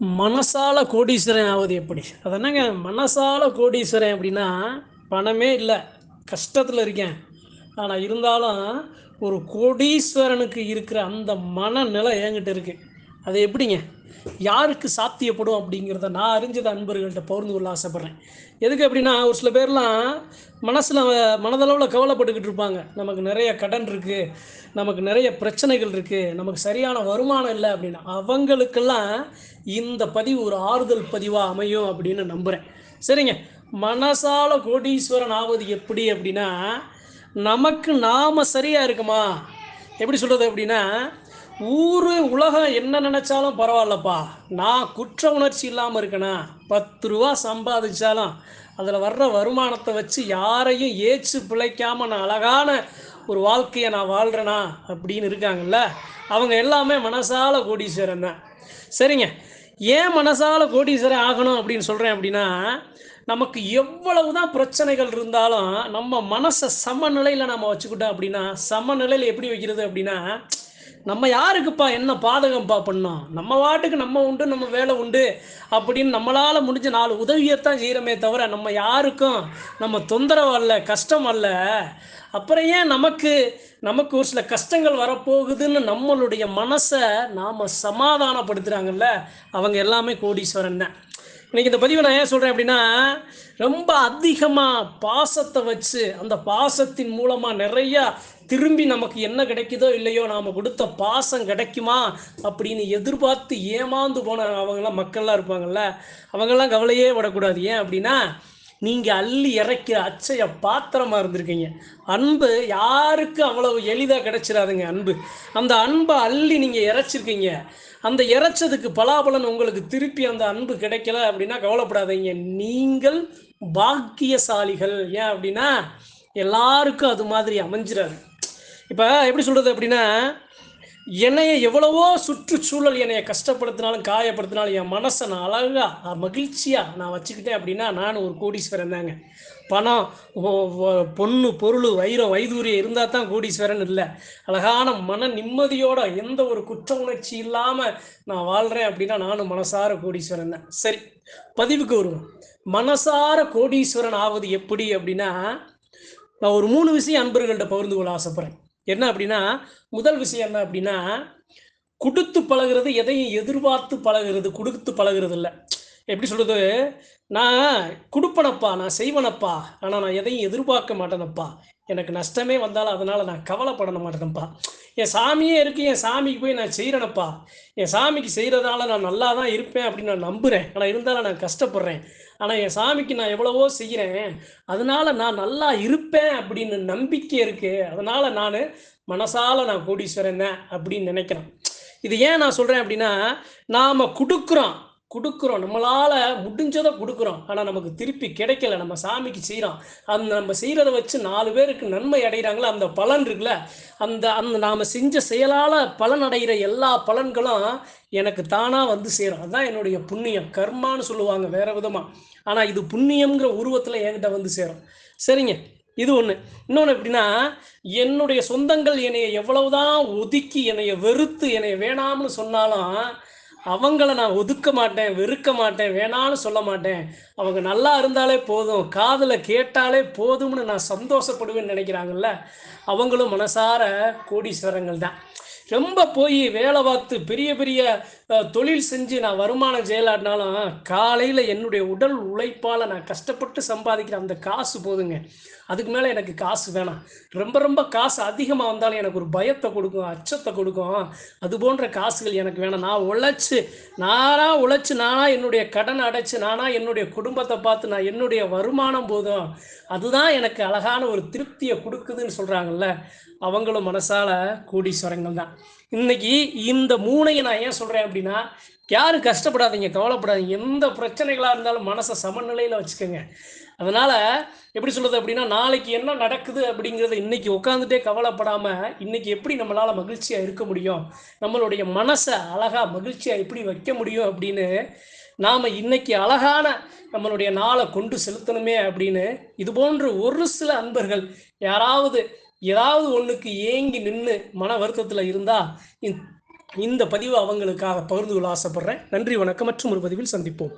மனசால கோடீஸ்வரன் ஆவது எப்படி? அது என்னங்க? மனசால கோடீஸ்வரன் அப்படின்னா பணமே இல்லை. கஷ்டத்தில் இருக்கேன். ஆனால் இருந்தாலும் ஒரு கோடீஸ்வரனுக்கு இருக்கிற அந்த மனநிலை என்கிட்ட இருக்குது அது எப்படிங்க? யாருக்கு சாத்தியப்படும் அப்படிங்கிறத நான் அறிஞ்சத அன்பர்கள்ட்ட பகிர்ந்து கொள்ள ஆசைப்பட்றேன். எதுக்கு அப்படின்னா ஒரு சில பேர்லாம் மனசில் மனதளவில் கவலைப்பட்டுக்கிட்டு இருப்பாங்க. நமக்கு நிறைய கடன் இருக்குது நமக்கு நிறைய பிரச்சனைகள் இருக்குது நமக்கு சரியான வருமானம் இல்லை அப்படின்னா அவங்களுக்கெல்லாம் இந்த பதிவு ஒரு ஆறுதல் பதிவாக அமையும் அப்படின்னு நம்புகிறேன் சரிங்க. மனசால கோடீஸ்வரன் ஆவது எப்படி அப்படின்னா நமக்கு நாம் சரியாக இருக்குமா? எப்படி சொல்கிறது அப்படின்னா ஊர் உலகம் என்ன நினச்சாலும் பரவாயில்லப்பா. நான் குற்ற உணர்ச்சி இல்லாமல் இருக்கேனா? பத்து ரூபா சம்பாதிச்சாலும் அதில் வர்ற வருமானத்தை வச்சு யாரையும் ஏச்சு பிழைக்காமல் நான் அழகான ஒரு வாழ்க்கையை நான் வாழ்கிறேனா அப்படின்னு இருக்காங்கல்ல. அவங்க எல்லாமே மனசால கோடீஸ்வரன் தான். சரிங்க. ஏன் மனசால கோடீஸ்வரன் ஆகணும் அப்படின்னு சொல்கிறேன் அப்படின்னா நமக்கு எவ்வளவு தான் பிரச்சனைகள் இருந்தாலும் நம்ம மனசை சமநிலையில் நம்ம வச்சுக்கிட்டோம் அப்படின்னா சமநிலையில் எப்படி வைக்கிறது அப்படின்னா நம்ம யாருக்குப்பா என்ன பாதகம்ப்பா பண்ணோம் நம்ம வாட்டுக்கு நம்ம உண்டு நம்ம வேலை உண்டு அப்படின்னு நம்மளால் முடிஞ்ச நாலு உதவியைத்தான் செய்கிறோமே தவிர நம்ம யாருக்கும் நம்ம தொந்தரவு அல்ல கஷ்டம் அல்ல. அப்புறம் ஏன் நமக்கு நமக்கு ஒரு சில கஷ்டங்கள் வரப்போகுதுன்னு நம்மளுடைய மனசை நாம் சமாதானப்படுத்துகிறாங்கல்ல அவங்க எல்லாமே கோடீஸ்வரன் தான். இன்றைக்கி இந்த பதிவை நான் ஏன் சொல்கிறேன் அப்படின்னா ரொம்ப அதிகமாக பாசத்தை வச்சு அந்த பாசத்தின் மூலமாக நிறையா திரும்பி நமக்கு என்ன கிடைக்குதோ இல்லையோ நாம் கொடுத்த பாசம் கிடைக்குமா அப்படின்னு எதிர்பார்த்து ஏமாந்து போன அவங்களாம் மக்கள்லாம் இருப்பாங்கல்ல அவங்கெல்லாம் கவலையே விடக்கூடாது ஏன் அப்படின்னா நீங்கள் அள்ளி இறைக்கிற அச்சைய பாத்திரமாக இருந்திருக்கீங்க. அன்பு யாருக்கு அவ்வளவு எளிதாக கிடைச்சிடாதுங்க அன்பு. அந்த அன்பை அள்ளி நீங்கள் இறைச்சிருக்கீங்க. அந்த இறைச்சதுக்கு பலாபலன் உங்களுக்கு திருப்பி அந்த அன்பு கிடைக்கல அப்படின்னா கவலைப்படாதீங்க. நீங்கள் பாக்கியசாலிகள். ஏன் அப்படின்னா எல்லாருக்கும் அது மாதிரி அமைஞ்சிடாது இப்போ எப்படி சொல்கிறது அப்படின்னா என்னைய எவ்வளவோ சுற்றுச்சூழல் என்னைய கஷ்டப்படுத்தினாலும் காயப்படுத்தினாலும் என் மனசை நான் அழகாக மகிழ்ச்சியாக நான் வச்சுக்கிட்டேன் அப்படின்னா நான் ஒரு கோடீஸ்வரன் தாங்க. பணம் பொண்ணு பொருள் வைரம் வைதூரியம் இருந்தால் தான் கோடீஸ்வரன் இல்லை. அழகான மன நிம்மதியோட எந்த ஒரு குற்ற உணர்ச்சி இல்லாமல் நான் வாழ்கிறேன் அப்படின்னா நானும் மனசார கோடீஸ்வரன் தான். சரி பதிவுக்கு வருவோம். மனசார கோடீஸ்வரன் ஆவது எப்படி அப்படின்னா நான் ஒரு மூணு விஷயம் அன்பர்கள்ட்ட பகிர்ந்து கொள்ள ஆசைப்படுறேன். என்ன அப்படின்னா முதல் விஷயம் என்ன அப்படின்னா கொடுத்து பழகுறது எதையும் எதிர்பார்த்து பழகுறது கொடுத்து பழகிறது இல்லை எப்படி சொல்கிறது நான் கொடுப்பனப்பா நான் செய்வனப்பா ஆனால் நான் எதையும் எதிர்பார்க்க மாட்டேனப்பா. எனக்கு நஷ்டமே வந்தாலும் அதனால் நான் கவலைப்பட மாட்டேனப்பா. என் சாமியே இருக்கு என் சாமிக்கு போய் நான் செய்கிறேனப்பா என் சாமிக்கு செய்கிறதால நான் நல்லா தான் இருப்பேன் அப்படின்னு நான் நம்புகிறேன் ஆனால் இருந்தாலும் நான் கஷ்டப்படுறேன். ஆனால் என் சாமிக்கு நான் எவ்வளவோ செய்கிறேன் அதனால் நான் நல்லா இருப்பேன் அப்படின்னு நம்பிக்கை இருக்குது அதனால் நான் மனசால் நான் கோடீஸ்வரன் தான் அப்படின்னு நினைக்கிறேன். இது ஏன் நான் சொல்கிறேன் அப்படின்னா நாம் கொடுக்குறோம். கொடுக்குறோம். நம்மளால் முடிஞ்சதை கொடுக்குறோம். ஆனால் நமக்கு திருப்பி கிடைக்கல. நம்ம சாமிக்கு செய்கிறோம் அந்த நம்ம செய்கிறத வச்சு நாலு பேருக்கு நன்மை அடைகிறாங்களோ அந்த பலன் இருக்குல்ல? அந்த அந்த நாம் செஞ்ச செயலால் பலன் அடைகிற எல்லா பலன்களும் எனக்கு தானாக வந்து சேரும். அதுதான் என்னுடைய புண்ணியம். கர்மான்னு சொல்லுவாங்க வேறு விதமாக ஆனால் இது புண்ணியம்ங்கிற உருவத்தில் என்கிட்ட வந்து சேரும். சரிங்க. இது ஒன்று இன்னொன்று எப்படின்னா என்னுடைய சொந்தங்கள் என்னைய எவ்வளவுதான் ஒதுக்கி என்னைய வெறுத்து என்னைய வேணாம்னு சொன்னாலும் அவங்கள நான் ஒதுக்க மாட்டேன் வெறுக்க மாட்டேன் வேணான்னு சொல்ல மாட்டேன். அவங்க நல்லா இருந்தாலே போதும் காதில் கேட்டாலே போதும்னு நான் சந்தோஷப்படுவேன்னு நினைக்கிறாங்கல்ல அவங்களும் மனசார கோடீஸ்வரங்கள் தான் ரொம்ப போய் வேலை பார்த்து பெரிய பெரிய தொழில் செஞ்சு நான் வருமானம் செய்யலாட்டினாலும் காலையில் என்னுடைய உடல் உழைப்பால் நான் கஷ்டப்பட்டு சம்பாதிக்கிற அந்த காசு போதுங்க. அதுக்கு மேலே எனக்கு காசு வேணாம். ரொம்ப ரொம்ப காசு அதிகமாக வந்தாலும் எனக்கு ஒரு பயத்தை கொடுக்கும் அச்சத்தை கொடுக்கும். அது போன்ற காசுகள் எனக்கு வேணாம். நான் உழைச்சி நானாக உழைச்சி நானாக என்னுடைய கடனை அடைச்சி நானாக என்னுடைய குடும்பத்தை பார்த்து நான் என்னுடைய வருமானம் போதும். அதுதான் எனக்கு அழகான ஒரு திருப்தியை கொடுக்குதுன்னு சொல்கிறாங்கல்ல அவங்களும் மனசால கோடீஸ்வரங்கள் தான் இன்னைக்கு இந்த மூணையை நான் ஏன் சொல்கிறேன் அப்படின்னா யாரும் கஷ்டப்படாதீங்க கவலைப்படாதீங்க. எந்த பிரச்சனைகளாக இருந்தாலும் மனசை சமநிலையில் வச்சுக்கோங்க. அதனால் எப்படி சொல்கிறது அப்படின்னா நாளைக்கு என்ன நடக்குது அப்படிங்கிறத இன்னைக்கு உட்காந்துட்டே கவலைப்படாமல் இன்னைக்கு எப்படி நம்மளால் மகிழ்ச்சியாக இருக்க முடியும்? நம்மளுடைய மனசை அழகாக மகிழ்ச்சியாக எப்படி வைக்க முடியும் அப்படின்னு நாம் இன்னைக்கு அழகான நம்மளுடைய நாளை கொண்டு செலுத்தணுமே அப்படின்னு இது போன்ற ஒரு சில அன்பர்கள் யாராவது ஏதாவது ஒன்றுக்கு ஏங்கி நின்று மன வருத்தத்தில் இருந்தால் இந்த பதிவு அவங்களுக்காக பகிர்ந்து கொள்ள ஆசைப்படுறேன். நன்றி வணக்கம். மற்றும் ஒரு பதிவில் சந்திப்போம்.